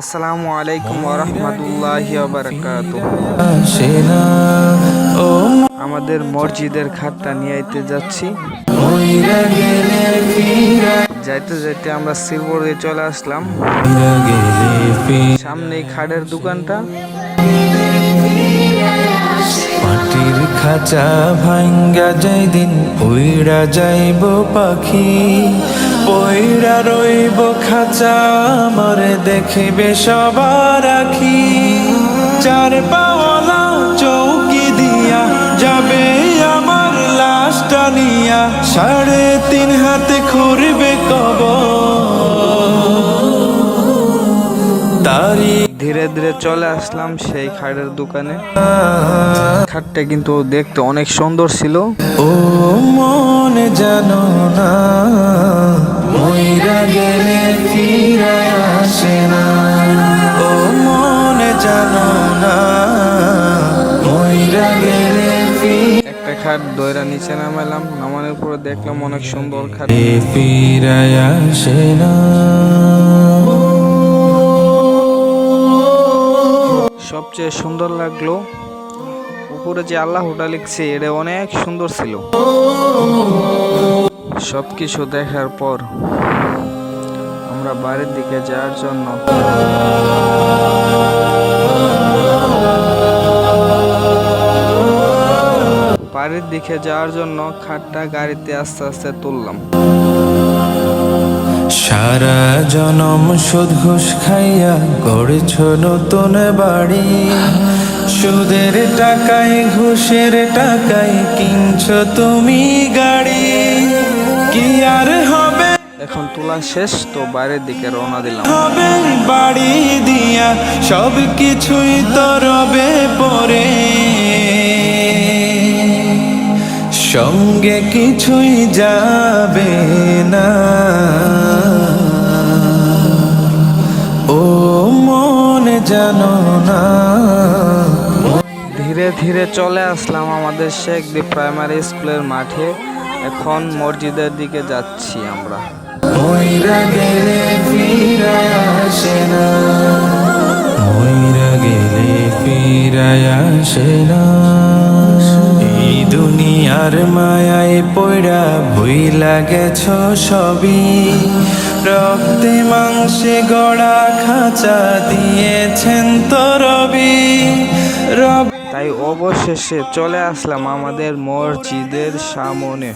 আসসালামু আলাইকুম ও আমাদের মসজিদের খাটটা নিয়ে আইতে যাচ্ছি। যাইতে যাইতে আমরা শিবপুরে চলে আসলাম। সামনেই খাটের দোকানটা। মাটির খাঁচা ভাঙ্গা যাই দিন উইরা যাইব পাখি। পইরা রইব খাঁচা, আমার দেখিবে সবার রাখি চার পাওয়ালা চৌকি দিয়া যাবে আমার লাশটা নিয়া। সাড়ে তিন হাতে খুরবে কব ধীরে ধীরে চলে আসলাম সেই খাটের দোকানে। খাটটা কিন্তু দেখতে অনেক সুন্দর ছিল। ও মনে জানো না মইরা গেলে ফিরে আসে না। ও মনে জানো না মইরা গেলে একটা খাট দয়রা নিচে নামালাম নামানোর পরে দেখলাম অনেক সুন্দর খাট। ফিরে আসে না। সবচেয়ে সুন্দর লাগল। উপরে যে আল্লাহটা লিখছে, এটা অনেক সুন্দর ছিল। সব কিছু দেখার পর আমরা বাড়ির দিকে যাওয়ার জন্য বাড়ির দিকে যাওয়ার জন্য খাটটা গাড়িতে আস্তে আস্তে তুললাম। সারা জনম সুদ ঘুষ খাইয়া গড়েছ নতুন বাড়ি। সুদের টাকায় ঘুষের টাকায় কিনছ তুমি গাড়ি। কি আর হবে? এখন তোলা শেষ তো বাইরের দিকে রওনা দিলাম। হবে বাড়ি দিয়া সব কিছুই তো রবে পরে। সঙ্গে কিছুই যাবে না। জানো না। ধীরে ধীরে চলে আসলাম আমাদের শেখ দি প্রাইমারি স্কুলের মাঠে। এখন মসজিদের দিকে যাচ্ছি আমরা। মইরা গেলে ফিরা আসে না। মইরা গেলে ফিরা আসে না। দুনিয়ার মায়ায় পড়া ভুইলা গেছ সবই। রক্তে মাংসে গড়া খাঁচা দিয়েছেন তো রবি। রব তাই অবশেষে চলে আসলাম আমাদের মসজিদের সামনে।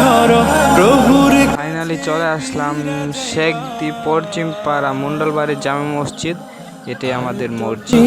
ধরো প্রভুর ফাইনালি চলে আসলাম শেখদি পশ্চিম পাড়া মন্ডলবাড়ি জামে মসজিদ। এটাই আমাদের মসজিদ।